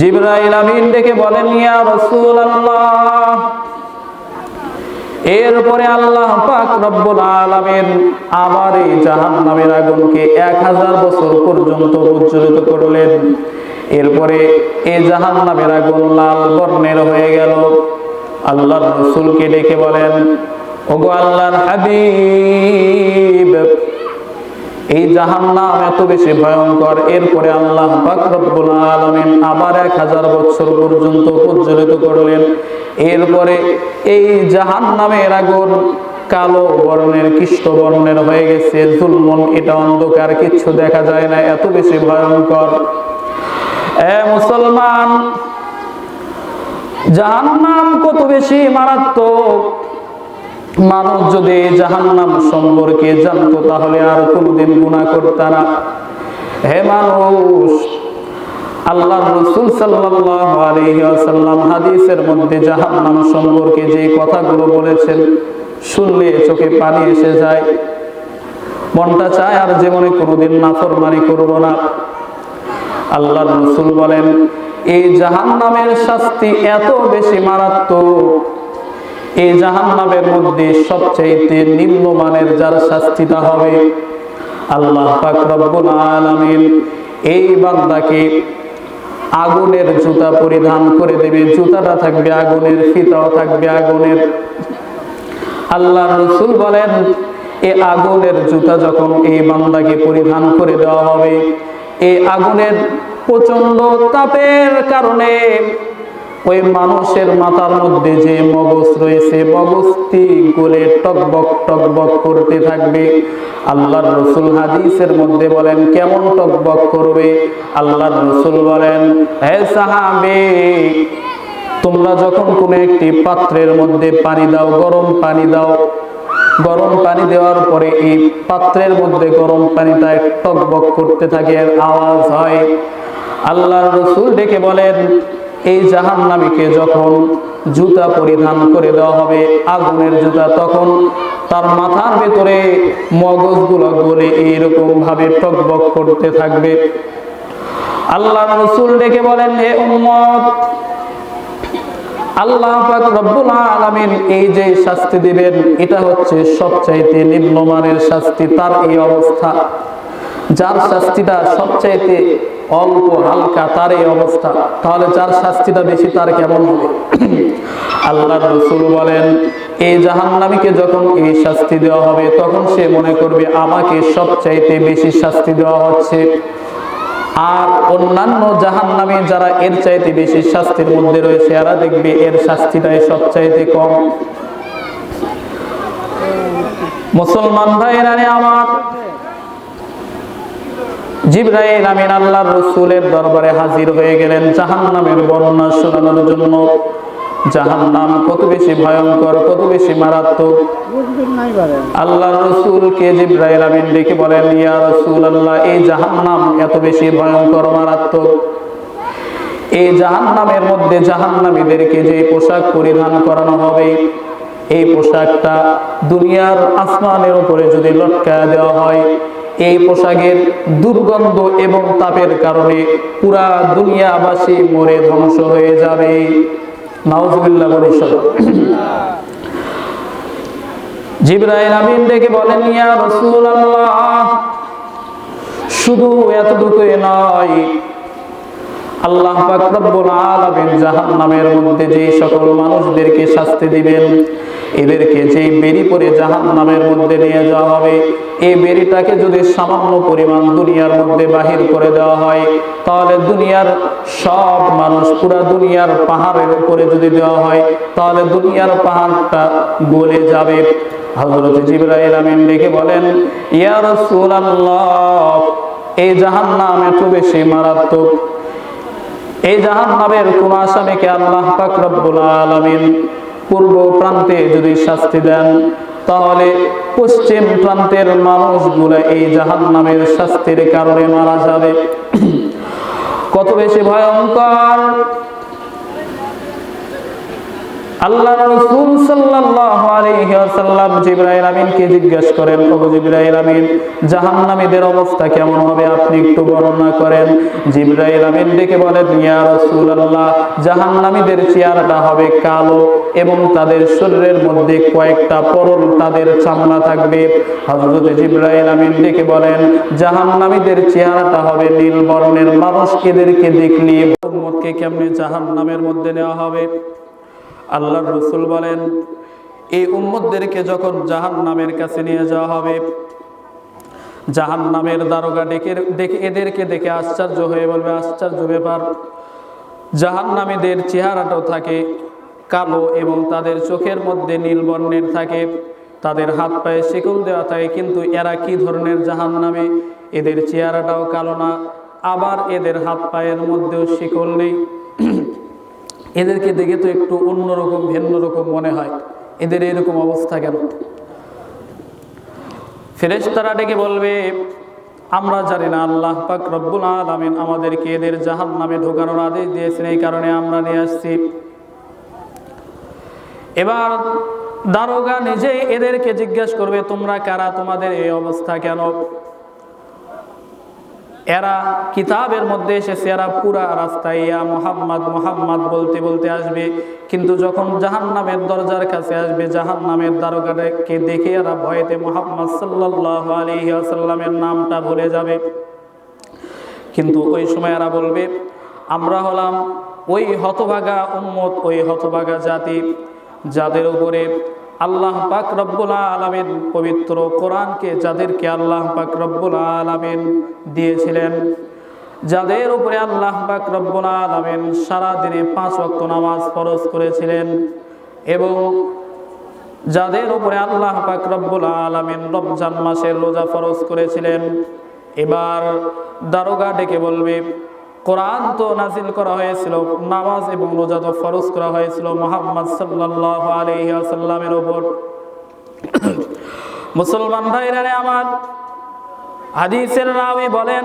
জিব্রাইল আমিন ডেকে বলেন, ইয়া রাসূলুল্লাহ এরপরে আল্লাহ পাক রব্বুল আলামিন আবার এই জাহান্নামের আগুনকে এক হাজার বছর পর্যন্ত প্রজ্বলিত করলেন। এরপরে এই জাহান্নামের আগুন লাল বর্ণের হয়ে গেল। আল্লাহর রসুলকে ডেকে বলেন, ওগো আল্লাহর হাবিব এই জাহান্নাম এত বেশি ভয়ঙ্কর, এরপরে আল্লাহ রব্বুল আলামিন আবার এক হাজার বছর পর্যন্ত প্রজ্বলিত করলেন। এরপরে এই জাহান্নামের আগুন কালো বর্ণের কৃষ্ণ বর্ণের হয়ে গেছে, জুলমন, এটা অন্ধকার, কিচ্ছু দেখা যায় না, এত বেশি ভয়ঙ্কর। এ মুসলমান, জাহান্নাম কত বেশি মারাত্মক মানুষ যদি জাহান্নাম সম্পর্কে জানতো, তাহলে আর কোনোদিন গুণা করত না। হে মানুষ আল্লাহ রসুল সাল্লাল্লাহু আলাইহি ওয়াসাল্লাম হাদিসের মধ্যে জাহান্নাম সম্পর্কে যে কথাগুলো বলেছেন, শুনলে চোখে পানি এসে যায়। মনটা চায় আর জীবনে কোনোদিন নাফরমানি করব না। আল্লাহ রসুল বলেন, এই জাহান্নামের শাস্তি এত বেশি মারাত্মক এই জাহান্নামের মধ্যে সবচাইতে নিম্নমানের যার শাস্তিটা হবে? আল্লাহ পাক রব্বুল আলামিন এই বান্দাকে আগুনের জুতা পরিধান করে দেবে। জুতাটা থাকবে আগুনের, ফিতাও থাকবে আগুনের। আল্লাহ রসুল বলেন, এ আগুনের জুতা যখন এই বান্দাকে পরিধান করে দেওয়া হবে এই আগুনের প্রচণ্ড তাপের কারণে ওই মানুষের মাথার মধ্যে যে মগজ রয়েছে, মগজটি গলে টকবক টকবক করতে থাকবে। আল্লাহর রসুল হাদিসের মধ্যে বলেন, কেমন টকবক করবে? আল্লাহর রসুল বলেন, হে সাহাবে, তোমরা যখন কোনো একটি পাত্রের মধ্যে পানি দাও, গরম পানি দাও, গরম পানি দেওয়ার পরে এই পাত্রের মধ্যে গরম পানিটা টকবক করতে থাকে আওয়াজ হয়। আল্লাহর রসুল ডেকে বলেন এই জাহান্নামীকে যখন জুতা পরিধান করে দেওয়া হবে, আগুনের জুতা, তখন তার মাথার ভেতরে মগজগুলো গলে এইরকম ভাবে টকবক করতে থাকবে। আল্লাহ রসুল ডেকে বলেন হে উম্মত, আল্লাহ রব্বুল আলামিন এই যে শাস্তি দিবেন, এটা হচ্ছে সবচাইতে নিম্নমানের শাস্তি, তার এই অবস্থা। যার শাস্তিটা সবচাইতে অল্প, হালকা, তার এই অবস্থা। তাহলে যার শাস্তিটা বেশি, তার কেমন হবে? আল্লাহ রসুল বলেন, এই জাহান্নামীকে যখন এই শাস্তি দেওয়া হবে, তখন সে মনে করবে, আমাকে সবচাইতে বেশি শাস্তি দেওয়া হচ্ছে। আর অন্যান্য জাহান্নামী যারা এর চাইতে বেশি শাস্তির মধ্যে রয়েছে, এরা দেখবে এর শাস্তিটাই সবচাইতে কম। মুসলমান ভাইরা আমার জিব্রাইল আমিন আল্লাহর রসুলের দরবারে হাজির হয়ে গেলেন জাহান্নামের বর্ণনা শোনানোর জন্য। জাহান্নাম কত বেশি ভয়ঙ্কর, কত বেশি মারাত্মক। আল্লাহ রসুলকে জিব্রাইল আমিন বলেন, ইয়া এই জাহান্নাম এত বেশি ভয়ঙ্কর, মারাত্মক। এই জাহান্নামের মধ্যে জাহান্নামীদেরকে যে পোশাক পরিধান করানো হবে, এই পোশাকটা দুনিয়ার আসমানের উপরে যদি লটকা দেওয়া হয় এই পোশাকের দুর্গন্ধ এবং তাপের কারণে পুরা দুনিয়াবাসী মরে ধ্বংস হয়ে যাবে। নয়, আল্লাহ জাহান্নামের যে সকল মানুষদেরকে শাস্তি দিবেন এদেরকে যে বেরি পরে জাহান্নামের মধ্যে নিয়ে যাওয়া হবে, এই বেরিটাকে যদি সামান্য পরিমাণ দুনিয়ার মধ্যে বাহির করে দেওয়া হয়, তাহলে দুনিয়ার সব মানুষ, পুরা দুনিয়ার পাহাড়ের উপরে যদি দেওয়া হয়, তাহলে দুনিয়ার পাহাড়টা গলে যাবে। হযরত জিবরাইল আমিন ডেকে বলেন, ইয়া রাসূলুল্লাহ, এই জাহান্নাম এত বেশি মারাত্মক। এই জাহান নামের কোন আসামিকে আল্লাহ পাক রব্বুল আলামিন পূর্ব প্রান্তে যদি শাস্তি দেন, তাহলে পশ্চিম প্রান্তের মানুষগুলো এই জাহান নামের শাস্তির কারণে মারা যাবে। কত বেশি ভয়ঙ্কর! আল্লাহ রাসূল সাল্লাল্লাহু আলাইহি ওয়াসাল্লাম জিবরাইল আমিনকে জিজ্ঞেস করেন, ওগো জিবরাইল আমিন, জাহান্নামীদের অবস্থা কেমন হবে? আপনি একটু বর্ণনা করেন। জিবরাইল আমিন ডেকে বলেন, ইয়া রাসূলুল্লাহ, জাহান্নামীদের চেহারাটা হবে কালো এবং তাদের শরীরের মধ্যে কয়েকটা পরল তাদের চামড়া থাকবে। হযরত জিবরাইল আমিন ডেকে বলেন, জাহান্নামীদের চেহারাটা হবে নীল বর্ণের মানুষ এদেরকে দেখলে উম্মতকে কেমনে জাহান্নামের মধ্যে নেওয়া হবে? আল্লাহর রসুল বলেন, এই উম্মতদেরকে যখন জাহান নামের কাছে নিয়ে যাওয়া হবে জাহান নামের দারোগা ডেকে দেখে এদেরকে দেখে আশ্চর্য হয়ে বলবে, আশ্চর্য ব্যাপার জাহান নামীদের চেহারাটাও থাকে কালো এবং তাদের চোখের মধ্যে নীল বর্ণের থাকে, তাদের হাত পায়ে শিকল দেওয়া থাকে, কিন্তু এরা কি ধরনের জাহান নামে এদের চেহারাটাও কালো না, আবার এদের হাত পায়ের মধ্যেও শিকল নেই। এদেরকে দেখে তো একটু অন্যরকম ভিন্ন রকম মনে হয়। এদের এরকম অবস্থা কেন? ফেরেশতারা ডেকে বলবে, আমরা জানি না, আল্লাহ পাক রব্বুল আলামিন আমাদেরকে এদের জাহান নামে ঢোকানোর আদেশ দিয়েছেন, এই কারণে আমরা নিয়ে আসছি। এবার দারোগা নিজেই এদেরকে জিজ্ঞেস করবে, তোমরা কারা? তোমাদের এই অবস্থা কেন? এরা কিতাবের মধ্যে এসেছে, এরা পুরা রাস্তায়, ইয়া মোহাম্মদ মোহাম্মদ বলতে বলতে আসবে। কিন্তু যখন জাহান নামের দরজার কাছে আসবে জাহান নামের দ্বারকাকে দেখে এরা ভয়েতে মোহাম্মদ সাল্লাহ আলহি আসাল্লামের নামটা ভুলে যাবে। কিন্তু ওই সময় এরা বলবে, আমরা হলাম ওই হতভাগা উম্মত, ওই হতভাগা জাতি, যাদের উপরে আল্লাহ পাক রব্বুল আলমিন পবিত্র কোরআনকে যাদেরকে আল্লাহ পাক রব্বুল আলমিন দিয়েছিলেন, যাদের উপরে আল্লাহ পাক রব্বুল আলমিন সারাদিনে পাঁচ ওয়াক্ত নামাজ ফরজ করেছিলেন এবং যাদের উপরে আল্লাহ পাক রব্বুল আলমিন রমজান মাসের রোজা ফরজ করেছিলেন, এবার দারোগা ডেকে বলবে কোরআন তো নাজিল করা হয়েছিল, নামাজ এবং রোজা তো ফরজ করা হয়েছিল মোহাম্মদ সাল্লাহ আলহিহাসাল্লামের ওপর। মুসলমান ভাইরা আমার, হাদিসের রাবি বলেন,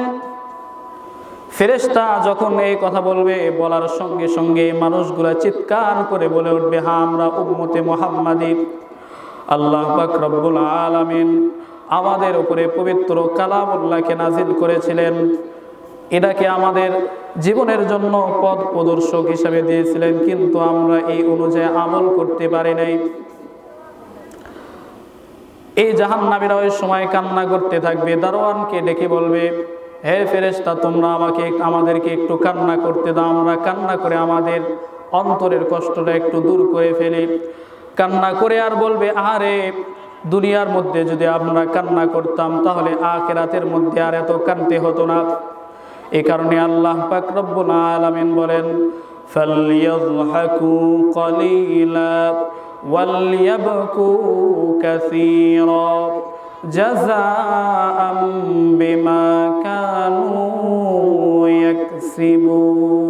ফেরেশতা যখন এই কথা বলবে, বলার সঙ্গে সঙ্গে মানুষগুলা চিৎকার করে বলে উঠবে, হা, আমরা উম্মতে মোহাম্মাদি। আল্লাহ রব্বুল আলামিন আমাদের উপরে পবিত্র কালামুল্লাহকে নাজিল করেছিলেন। এটাকে আমাদের জীবনের জন্য পথ প্রদর্শক হিসাবে দিয়েছিলেন, কিন্তু আমরা এই অনুযায়ী আমল করতে পারি নাই। এই জাহান নামীরা ওই সময় কান্না করতে থাকবে, দারোয়ানকে ডেকে বলবে, হে ফেরেস্তা তোমরা আমাকে আমাদেরকে একটু কান্না করতে দাও, আমরা কান্না করে আমাদের অন্তরের কষ্টটা একটু দূর করে ফেলি। কান্না করে আর বলবে আরে দুনিয়ার মধ্যে যদি আমরা কান্না করতাম, তাহলে আখেরাতের মধ্যে আর এত কানতে হতো না। এই কারণে আল্লাহ পাক রব্বুল আলামিন বলেন ফালইয়াযহাকু قليلا وليبكوا كثيرا جزاء بما كانوا يكسبون